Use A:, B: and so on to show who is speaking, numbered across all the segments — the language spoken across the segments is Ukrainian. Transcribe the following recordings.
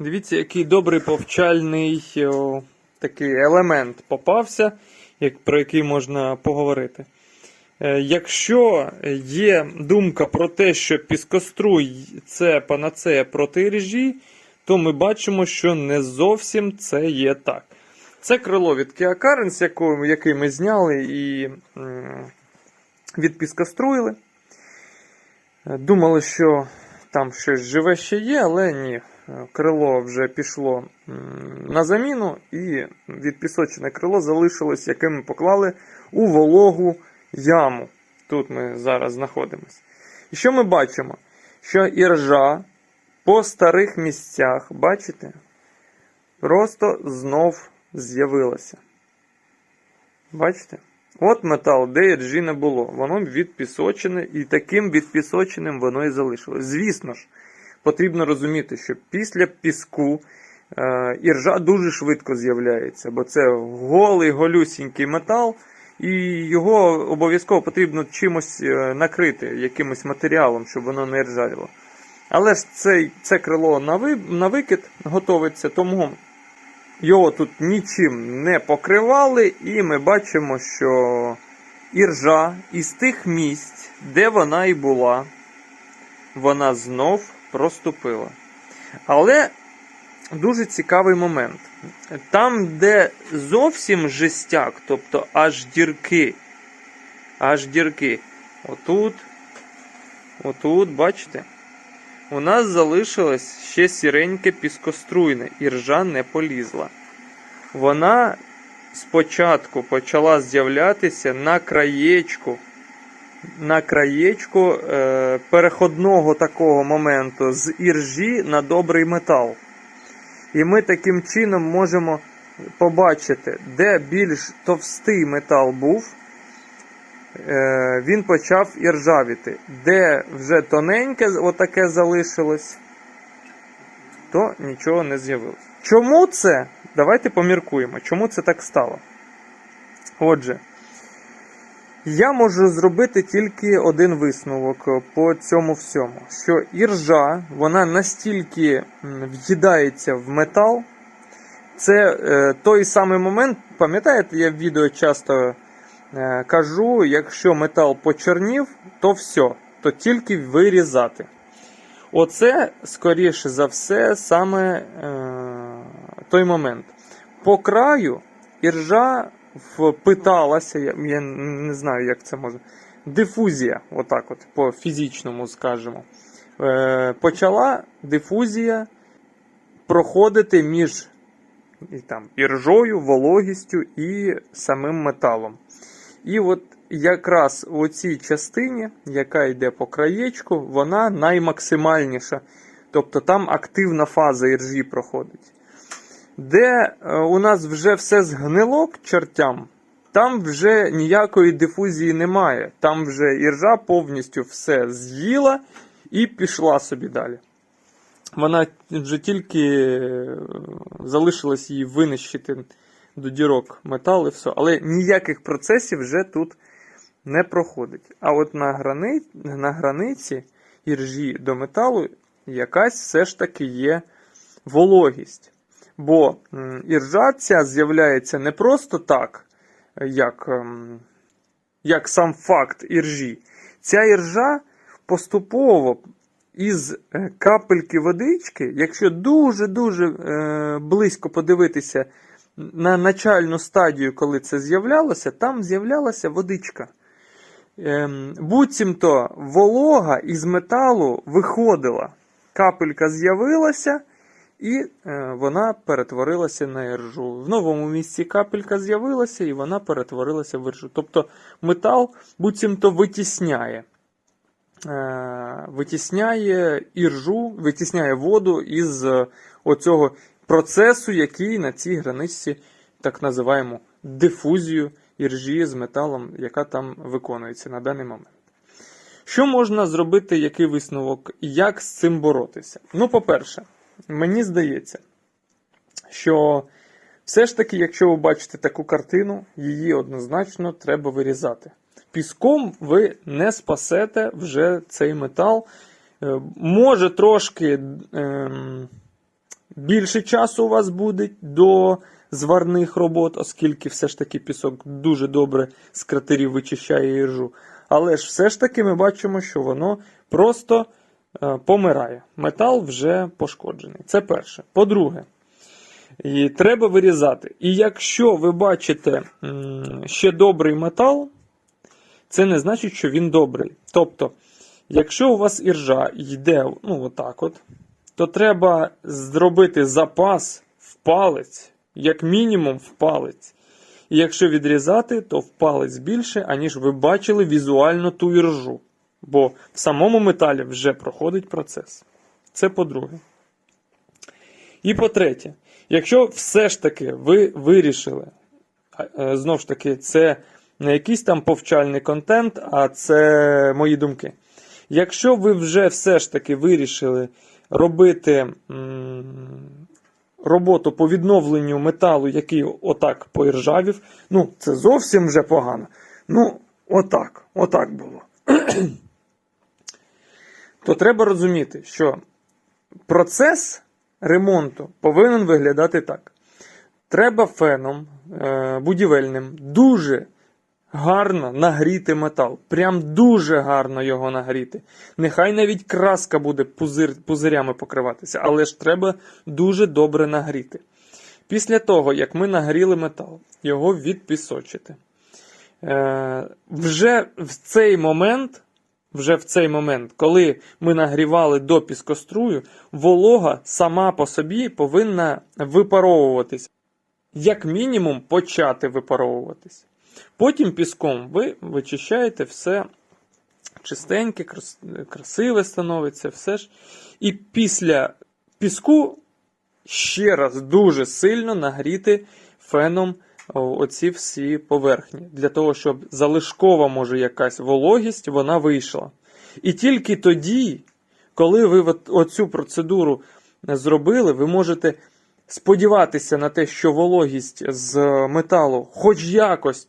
A: Дивіться, який добрий повчальний о, такий елемент попався, як, про який можна поговорити. Е, Якщо є думка про те, що піскоструй це панацея проти іржі, то ми бачимо, що не зовсім це є так. Це крило від Kia Carens, який ми зняли і м, від піскоструїли. Е, Думали, що там щось живе ще є, але ні. Е, Крило вже пішло на заміну, і відпісочене крило залишилось, яке ми поклали у вологу яму. Тут ми зараз знаходимося. І що ми бачимо? Що іржа по старих місцях, бачите, просто знов з'явилася. Бачите? От метал, де іржі не було. Воно відпісочене, і таким відпісоченим воно і залишилось. Звісно ж, потрібно розуміти, що після піску е, іржа дуже швидко з'являється, бо це голий голюсінький метал, і його обов'язково потрібно чимось е, накрити, якимось матеріалом, щоб воно не ржавіло. Але ж цей, це крило на, ви, на викид готовиться, тому його тут нічим не покривали, і ми бачимо, що іржа із тих місць, де вона і була, вона знов проступила. Але дуже цікавий момент. Там, де зовсім жестяк, тобто аж дірки, аж дірки, отут, отут, бачите? У нас залишилось ще сіреньке піскоструйне, і ржа не полізла. Вона спочатку почала з'являтися на краєчку, на краєчку е, переходного такого моменту з іржі на добрий метал. І ми таким чином можемо побачити, де більш товстий метал був, е, він почав іржавіти. Де вже тоненьке отаке залишилось, то нічого не з'явилось. Чому це? Давайте поміркуємо, чому це так стало. Отже, я можу зробити тільки один висновок по цьому всьому: що іржа, вона настільки в'їдається в метал. Це е, той самий момент, пам'ятаєте, я в відео часто е, кажу, якщо метал почернів, то все, то тільки вирізати. Оце, скоріше за все, саме е, той момент. По краю іржа впиталася, я, не знаю, як це може. Дифузія, отак от, по фізичному скажемо. Е, почала дифузія проходити між і там, іржою, вологістю і самим металом. І от якраз у цій частині, яка йде по краєчку, вона наймаксимальніша. Тобто там активна фаза іржі проходить. Де е, у нас вже все згнило к чертям, там вже ніякої дифузії немає. Там вже іржа повністю все з'їла і пішла собі далі. Вона вже тільки е, залишилось її винищити до дірок метал і все. Але ніяких процесів вже тут не проходить. А от на, грани... на границі іржі до металу якась все ж таки є вологість. Бо іржа ця з'являється не просто так, як, ем, як сам факт іржі. Ця іржа поступово із е, капельки водички, якщо дуже-дуже е, близько подивитися на начальну стадію, коли це з'являлося, там з'являлася водичка. Ем, буцімто волога із металу виходила. Капелька з'явилася, і е, вона перетворилася на іржу. В новому місці капелька з'явилася, і вона перетворилася в іржу. Тобто метал буцімто витісняє. Е, витісняє іржу, витісняє воду із е, оцього процесу, який на цій границі так називаємо дифузію іржі з металом, яка там виконується на даний момент. Що можна зробити, який висновок, як з цим боротися? Ну, по-перше, мені здається, що все ж таки, якщо ви бачите таку картину, її однозначно треба вирізати. Піском ви не спасете вже цей метал. Е, Може трошки ем, більше часу у вас буде до зварних робот, оскільки все ж таки пісок дуже добре з кратерів вичищає іржу. Але ж все ж таки ми бачимо, що воно просто помирає. Метал вже пошкоджений. Це перше. По-друге, і треба вирізати. І якщо ви бачите ще добрий метал, це не значить, що він добрий. Тобто, якщо у вас іржа йде ну, отак от, то треба зробити запас в палець, як мінімум в палець. І якщо відрізати, то в палець більше, аніж ви бачили візуально ту іржу. Бо в самому металі вже проходить процес. Це по-друге. І по-третє, якщо все ж таки ви вирішили, е, знову ж таки, це не якийсь там повчальний контент, а це мої думки. Якщо ви вже все ж таки вирішили робити роботу по відновленню металу, який отак поіржавів, ну, це зовсім вже погано. Ну, отак, отак було. То треба розуміти, що процес ремонту повинен виглядати так. Треба феном е, будівельним дуже гарно нагріти метал. Прям дуже гарно його нагріти. Нехай навіть краска буде пузир, пузирями покриватися, але ж треба дуже добре нагріти. Після того, як ми нагріли метал, його відпісочити. Е, вже в цей момент вже в цей момент, коли ми нагрівали до піскострую, волога сама по собі повинна випаровуватись. Як мінімум почати випаровуватись. Потім піском ви вичищаєте все чистеньке, крас- красиве становиться, все ж. І після піску ще раз дуже сильно нагріти феном оці всі поверхні, для того, щоб залишкова, може, якась вологість, вона вийшла. І тільки тоді, коли ви оцю процедуру зробили, ви можете сподіватися на те, що вологість з металу хоч якось,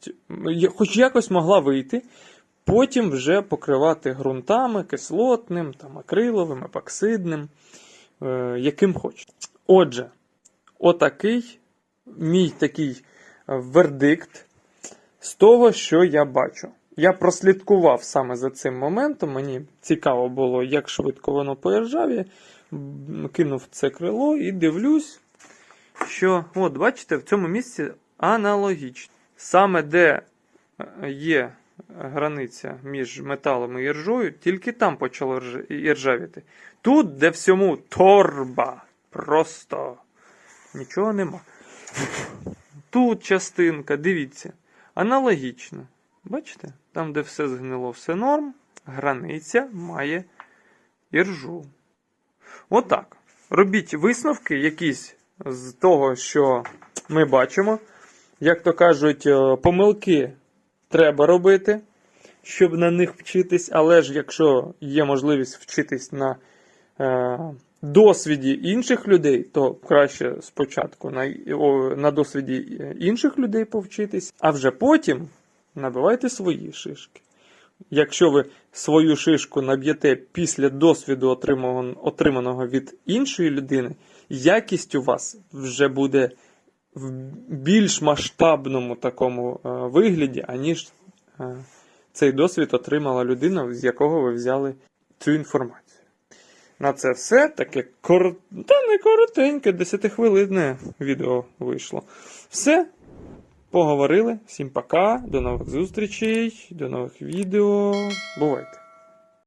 A: хоч якось могла вийти, потім вже покривати ґрунтами, кислотним, там, акриловим, епоксидним, е, яким хочете. Отже, отакий мій такий е, вердикт з того, що я бачу. Я прослідкував саме за цим моментом. Мені цікаво було, як швидко воно. М, Кинув це крило і дивлюсь, що, от, бачите, в цьому місці аналогічно. Саме де е, є границя між металом і іржою, тільки там почало рж- іржавіти. Тут, де всьому торба, просто нічого нема. Тут частинка, дивіться, аналогічно. Бачите? Там, де все згнило, все норм, границя має іржу. Отак. Робіть висновки якісь з того, що ми бачимо. Як то кажуть, е, помилки треба робити, щоб на них вчитись, але ж якщо є можливість вчитись на е, досвіді інших людей, то краще спочатку на, на досвіді інших людей повчитись, а вже потім набивайте свої шишки. Якщо ви свою шишку наб'єте після досвіду, отриманого від іншої людини, якість у вас вже буде в більш масштабному такому е, вигляді, аніж е, цей досвід отримала людина, з якого ви взяли цю інформацію. На це все таке кор... та не коротеньке, 10-хвилинне відео вийшло. Все. Поговорили. Всім пока, до нових зустрічей, до нових відео. Бувайте!